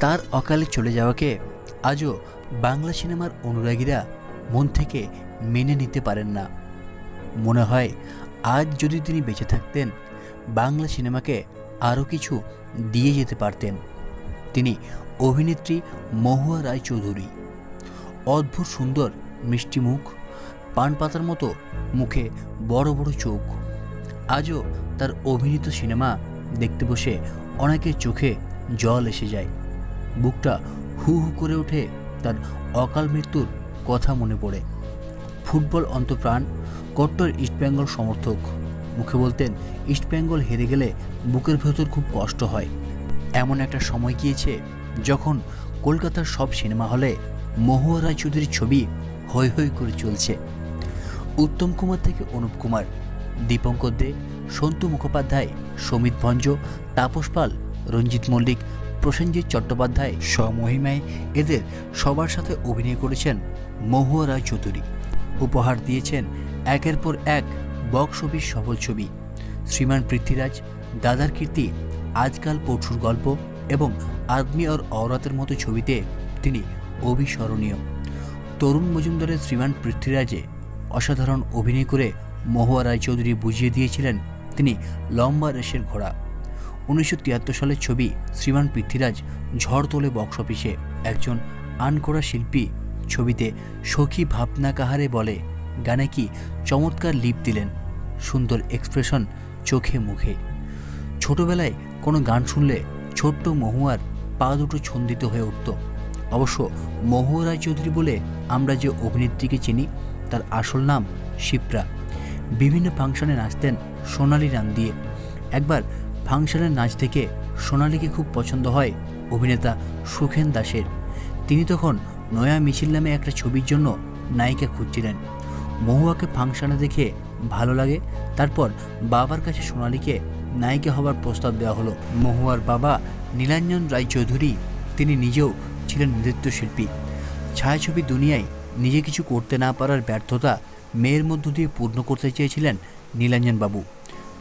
তার অকালে চলে যাওয়াকে আজও বাংলা সিনেমার অনুরাগীরা মন থেকে মেনে নিতে পারেন না। মনে হয় আজ যদি তিনি বেঁচে থাকতেন, বাংলা সিনেমাকে আরও কিছু দিয়ে যেতে পারতেন। তিনি অভিনেত্রী মহুয়া রায় চৌধুরী অদ্ভুত সুন্দর মিষ্টি মুখ, পান পাতার মতো মুখে বড় বড় চোখ। আজও তার অভিনীত সিনেমা দেখতে বসে অনেকের চোখে জল এসে যায়। বুকটা হু হু করে ওঠে তার অকাল মৃত্যুর কথা মনে পড়ে। ফুটবল অন্তপ্রাণ, কট্টর ইস্টবেঙ্গল সমর্থক। মুখে বলতেন ইস্টবেঙ্গল হেরে গেলে বুকের ভেতর খুব কষ্ট হয়। এমন একটা সময় গিয়েছে যখন কলকাতার সব সিনেমা হলে মহুয়া রায় চৌধুরীর ছবি হৈ হৈ করে চলছে। উত্তম কুমার থেকে অনুপ কুমার, দীপঙ্কর দে, সন্তু মুখোপাধ্যায়, সমিত ভঞ্জ, তাপস পাল, রঞ্জিত মল্লিক প্রসেনজিৎ চট্টোপাধ্যায় স্বমহিমায় এদের সবার সাথে অভিনয় করেছেন মহুয়া রায় চৌধুরী। উপহার দিয়েছেন একের পর এক বক্স অফিস সফল ছবি। শ্রীমান পৃথ্বীরাজ, দাদার কীর্তি, আজকাল পরশুর গল্প এবং আদমি আর অরাতের মতো ছবিতে তিনি অবিস্মরণীয়। তরুণ মজুমদারের শ্রীমান পৃথ্বীরাজে অসাধারণ অভিনয় করে মহুয়া রায়চৌধুরী বুঝিয়ে দিয়েছিলেন তিনি লম্বা রেশের ঘোড়া। উনিশশো তিয়াত্তর সালের ছবি শ্রীমান পৃথ্বীরাজ ঝড় তোলে বক্স অফিসে একজন আনকোড়া শিল্পী ছবিতে সখী ভাবনা কাহারে বলে, গানে কি চমৎকার লিপ দিলেন, সুন্দর এক্সপ্রেশন চোখে মুখে। ছোটবেলায় কোনো গান শুনলে ছোট্ট মহুয়ার পা দুটো ছন্দিত হয়ে উঠত। অবশ্য মহুয়া রায়চৌধুরী বলে আমরা যে অভিনেত্রীকে চিনি, তার আসল নাম শিপ্রা। বিভিন্ন ফাংশনে নাচতেন সোনালি নাম দিয়ে একবার ফাংশনের নাচ থেকে সোনালিকে খুব পছন্দ হয় অভিনেতা সুখেন দাসের। তিনি তখন নয়া মিছিল নামে একটা ছবির জন্য নায়িকা খুঁজছিলেন। মহুয়াকে ফাংশনে দেখে ভালো লাগে, তারপর বাবার কাছে সোনালীকে নায়িকা হবার প্রস্তাব দেওয়া হলো। মহুয়ার বাবা নীলাঞ্জন রায়চৌধুরী তিনি নিজেও ছিলেন নৃত্যশিল্পী। ছায়াছবি দুনিয়ায় নিজে কিছু করতে না পারার ব্যর্থতা মেয়ের মধ্য দিয়ে পূর্ণ করতে চেয়েছিলেন নীলাঞ্জন বাবু।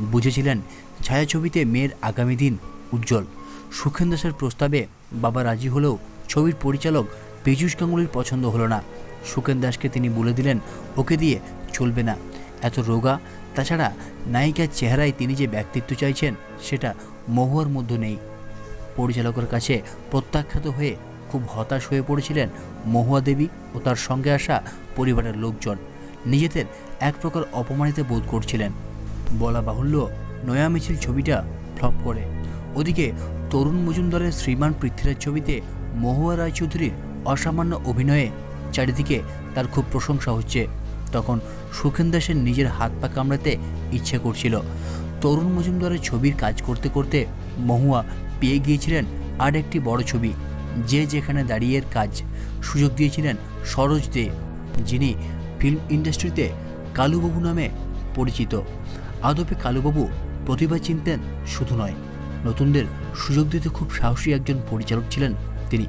বুঝেছিলেন ছায়াছবিতে মেয়ের আগামী দিন উজ্জ্বল। সুখেন দাসের প্রস্তাবে বাবা রাজি হলেও ছবির পরিচালক পীযূষ গাঙ্গুলির পছন্দ হলো না। সুখেন দাসকে তিনি বলে দিলেন, ওকে দিয়ে চলবে না। এত রোগা। তাছাড়া নায়িকার চেহারায় তিনি যে ব্যক্তিত্ব চাইছেন, সেটা মহুয়ার মধ্যে নেই। পরিচালকের কাছে প্রত্যাখ্যাত হয়ে খুব হতাশ হয়ে পড়েছিলেন মহুয়া দেবী ও তার সঙ্গে আসা পরিবারের লোকজন। নিজেদের এক প্রকার অপমানিত বোধ করছিলেন। বলা বাহুল্য নয়া মিছিল ছবিটা ফ্লপ করে। ওদিকে তরুণ মজুমদারের শ্রীমান পৃথ্বীরাজ ছবিতে মহুয়া রায়চৌধুরীর অসামান্য অভিনয়ে চারিদিকে তার খুব প্রশংসা হচ্ছে। তখন সুখেন দাসের নিজের হাত পা কামড়াতে ইচ্ছে করছিল। তরুণ মজুমদারের ছবির কাজ করতে করতে মহুয়া পেয়ে গিয়েছিলেন আর একটি বড় ছবি, যে যেখানে দাঁড়িয়ে কাজ। সুযোগ দিয়েছিলেন সরোজ দে, যিনি ফিল্ম ইন্ডাস্ট্রিতে কালুবাবু নামে পরিচিত। আদপে কালুবাবু প্রতিভা চিনতেন শুধু নয়, নতুনদের সুযোগ দিতে খুব সাহসী একজন পরিচালক ছিলেন তিনি।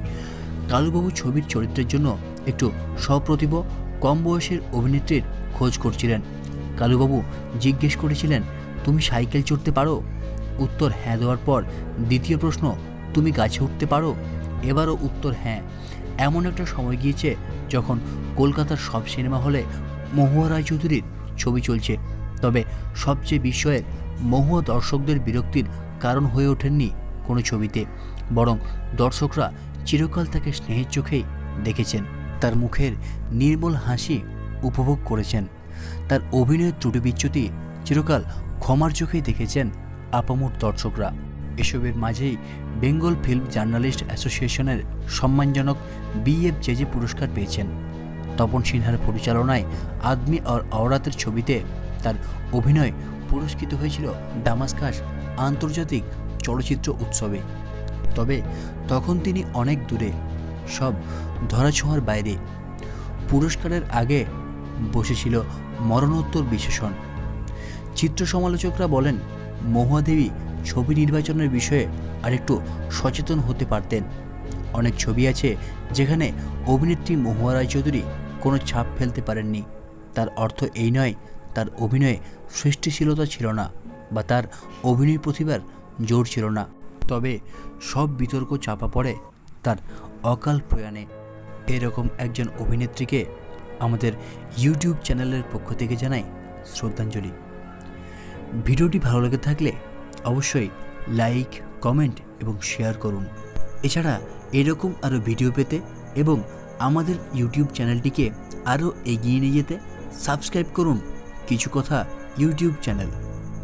কালুবাবু ছবির চরিত্রের জন্য একটু সপ্রতিভ, কম বয়সের অভিনেত্রীর খোঁজ করছিলেন। কালুবাবু জিজ্ঞেস করেছিলেন, তুমি সাইকেল চড়তে পারো? উত্তর হ্যাঁ দেওয়ার পর দ্বিতীয় প্রশ্ন, তুমি গাছে উঠতে পারো? এবারও উত্তর হ্যাঁ। এমন একটা সময় গিয়েছে যখন কলকাতার সব সিনেমা হলে মহুয়া রায়চৌধুরীর ছবি চলছে। তবে সবচেয়ে বিস্ময়ের মহুয়া দর্শকদের বিরক্তির কারণ হয়ে ওঠেননি কোনো ছবিতে, বরং দর্শকরা চিরকাল তাকে স্নেহের চোখেই দেখেছেন। তার মুখের নির্মল হাসি উপভোগ করেছেন। তার অভিনয়ের ত্রুটি বিচ্যুতি চিরকাল ক্ষমার চোখেই দেখেছেন আপামর দর্শকরা। এসবের মাঝেই বেঙ্গল ফিল্ম জার্নালিস্ট অ্যাসোসিয়েশনের সম্মানজনক বিএফ জেজে পুরস্কার পেয়েছেন। তপন সিনহার পরিচালনায় আদমি আর অওরাতের ছবিতে তার অভিনয় পুরস্কৃত হয়েছিল ডামাসকাস আন্তর্জাতিক চলচ্চিত্র উৎসবে। তবে তখন তিনি অনেক দূরে, সব ধরাছোঁয়ার বাইরে। পুরস্কারের আগে বসেছিল মরণোত্তর বিশেষণ। চিত্র সমালোচকরা বলেন মহুয়াদেবী ছবি নির্বাচনের বিষয়ে আরেকটু সচেতন হতে পারতেন। অনেক ছবি আছে যেখানে অভিনেত্রী মহুয়া রায়চৌধুরী কোনো ছাপ ফেলতে পারেননি। তার অর্থ এই নয় তার অভিনয়ে সৃষ্টিশীলতা ছিল না বা তার অভিনয় প্রতিভার জোর ছিল না। তবে সব বিতর্ক চাপা পড়ে তার অকাল প্রয়াণে। এরকম একজন অভিনেত্রীকে আমাদের ইউটিউব চ্যানেলের পক্ষ থেকে জানাই শ্রদ্ধাঞ্জলি। ভিডিওটি ভালো লেগে থাকলে অবশ্যই লাইক, কমেন্ট এবং শেয়ার করুন। এছাড়া এরকম আরও ভিডিও পেতে এবং আমাদের ইউটিউব চ্যানেলটিকে আরও এগিয়ে নিয়ে যেতে সাবস্ক্রাইব করুন। কিছু কথা ইউটিউব চ্যানেল।